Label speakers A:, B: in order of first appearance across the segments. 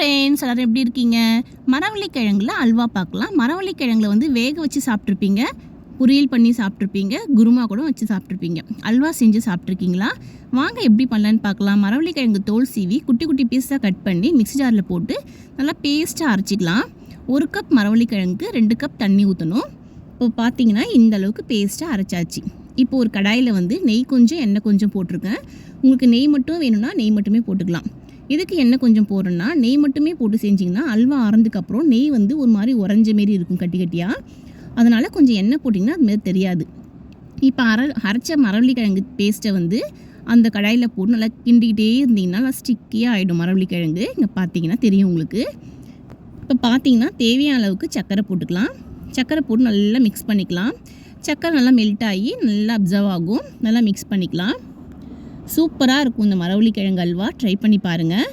A: Friends எல்லோரும் எப்படி இருக்கீங்க? மரவள்ளி கிழங்குல அல்வா பார்க்கலாம். மரவள்ளி கிழங்குல வந்து வேக வச்சு சாப்பிட்ருப்பீங்க பொரியல் பண்ணி சாப்பிட்ருப்பீங்க குருமா கூட வச்சு சாப்பிட்ருப்பீங்க அல்வா செஞ்சு சாப்பிட்ருக்கீங்களா வாங்க எப்படி பண்ணலான்னு பார்க்கலாம். மரவள்ளி கிழங்கு தோல் சீவி குட்டி குட்டி பீஸாக கட் பண்ணி மிக்ஸி ஜாரில் போட்டு நல்லா பேஸ்ட்டாக அரைச்சிக்கலாம். ஒரு கப் மரவள்ளி கிழங்குக்கு ரெண்டு கப் தண்ணி ஊற்றணும் இப்போ பார்த்தீங்கன்னா இந்த அளவுக்கு பேஸ்ட்டாக அரைச்சாச்சு. இப்போ ஒரு கடாயில் வந்து நெய் கொஞ்சம் எண்ணெய் கொஞ்சம் போட்டிருக்கேன். உங்களுக்கு நெய் மட்டும் வேணும்னா நெய் மட்டுமே போட்டுக்கலாம். இதுக்கு எண்ணெய் கொஞ்சம் போடுறேன்னா நெய் மட்டுமே போட்டு செஞ்சிங்கன்னா அல்வா ஆறதுக்கப்புறம் நெய் வந்து ஒரு மாதிரி உறைஞ்ச மாரி இருக்கும் கட்டி கட்டியாக அதனால் கொஞ்சம் எண்ணெய் போட்டிங்கன்னா அது தெரியாது. இப்போ அரை அரைச்ச மரவள்ளி கிழங்கு பேஸ்ட்டை வந்து அந்த கடாயில் போட்டு நல்லா கிண்டிக்கிட்டே இருந்தீங்கன்னா நல்லா ஸ்டிக்கியாக ஆகிடும் மரவள்ளி கிழங்கு இங்கே பார்த்தீங்கன்னா தெரியும் உங்களுக்கு. இப்போ பார்த்தீங்கன்னா தேவையான அளவுக்கு சர்க்கரை போட்டுக்கலாம். சர்க்கரை போட்டு நல்லா மிக்ஸ் பண்ணிக்கலாம். சர்க்கரை நல்லா மெல்ட் ஆகி நல்லா அப்சர்வ் ஆகும். நல்லா மிக்ஸ் பண்ணிக்கலாம். சூப்பராக இருக்கும் இந்த மரவள்ளி கிழங்கு அல்வா. ட்ரை பண்ணி பாருங்கள்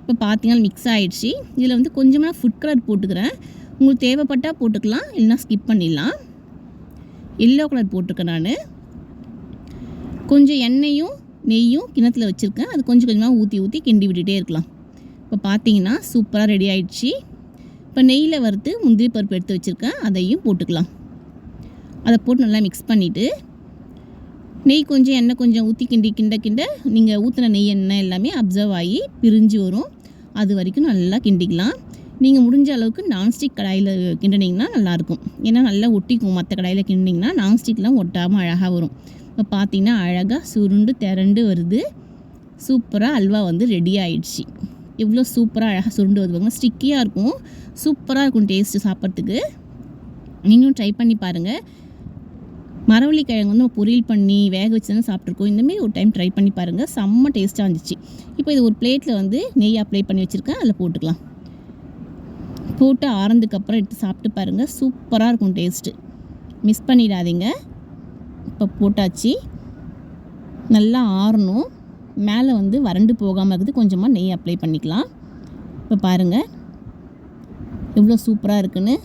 A: இப்போ பார்த்தீங்கன்னா மிக்ஸ் ஆகிடுச்சு இதில் வந்து கொஞ்சமாக ஃபுட் கலர் போட்டுக்கிறேன். உங்களுக்கு தேவைப்பட்டால் போட்டுக்கலாம் இல்லைனா ஸ்கிப் பண்ணிடலாம். எல்லோ கலர் போட்டிருக்கேன் நான். கொஞ்சம் எண்ணெயும் நெய்யும் கிணத்துல வச்சுருக்கேன். அது கொஞ்சம் கொஞ்சமாக ஊற்றி ஊற்றி கிண்டி விட்டுட்டே இருக்கலாம். இப்போ பார்த்தீங்கன்னா சூப்பராக ரெடி ஆகிடுச்சு இப்போ நெய்யில் வறுத்து முந்திரி பருப்பு எடுத்து வச்சுருக்கேன். அதையும் போட்டுக்கலாம். அதை போட்டு நல்லா மிக்ஸ் பண்ணிவிட்டு நெய் கொஞ்சம் எண்ணெய் கொஞ்சம் ஊற்றி கிண்டி கிண்ட கிண்ட நீங்கள் ஊற்றின நெய் எண்ணெய் எல்லாமே அப்சர்வ் ஆகி பிரிஞ்சு வரும். அது வரைக்கும் நல்லா கிண்டிக்கலாம். நீங்கள் முடிஞ்ச அளவுக்கு நான்ஸ்டிக் கடாயில் கிண்டினீங்கன்னா நல்லாயிருக்கும் ஏன்னா நல்லா ஒட்டிக்கும். மற்ற கடாயில் கிண்டிங்கன்னா நான்ஸ்டிக்லாம் ஒட்டாமல் அழகாக வரும். இப்போ பார்த்தீங்கன்னா அழகாக சுருண்டு திரண்டு வருது. சூப்பராக அல்வா வந்து ரெடி ஆயிடுச்சு. எவ்வளோ சூப்பராக அழகாக சுருண்டு வருவாங்க ஸ்டிக்கியாக இருக்கும். சூப்பராக இருக்கும் டேஸ்ட்டு சாப்பிட்றதுக்கு. நீங்களும் ட்ரை பண்ணி பாருங்கள் மரவள்ளி கிழங்கு வந்து நம்ம பொரியல் பண்ணி வேக வச்சு தானே சாப்பிட்ருக்கோம் இந்தமாரி ஒரு டைம் ட்ரை பண்ணி பாருங்கள் செம்ம டேஸ்ட்டாக இருந்துச்சு. இப்போ இது ஒரு பிளேட்டில் வந்து நெய் அப்ளை பண்ணி வச்சுருக்கேன். அதில் போட்டுக்கலாம். போட்டு ஆறதுக்கப்புறம் எடுத்து சாப்பிட்டு பாருங்கள் சூப்பராக இருக்கும் டேஸ்ட்டு மிஸ் பண்ணிடாதீங்க. இப்போ போட்டாச்சு. நல்லா ஆறணும். மேலே வந்து வறண்டு போகாமல் இருக்குது. கொஞ்சமாக நெய் அப்ளை பண்ணிக்கலாம். இப்போ பாருங்கள் எவ்வளோ சூப்பராக இருக்குன்னு.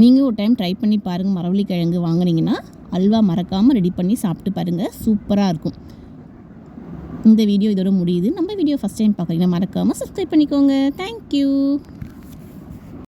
A: நீங்கள் ஒரு டைம் ட்ரை பண்ணி பாருங்கள் மரவள்ளி கிழங்கு வாங்கினீங்கன்னா அல்வா மறக்காமல் ரெடி பண்ணி சாப்பிட்டு பாருங்கள் சூப்பராக இருக்கும். இந்த வீடியோ இதோட முடியுது. நம்ம வீடியோ ஃபஸ்ட் டைம் பார்க்குறீங்கன்னா மறக்காமல் சப்ஸ்கிரைப் பண்ணிக்கோங்க. தேங்க்யூ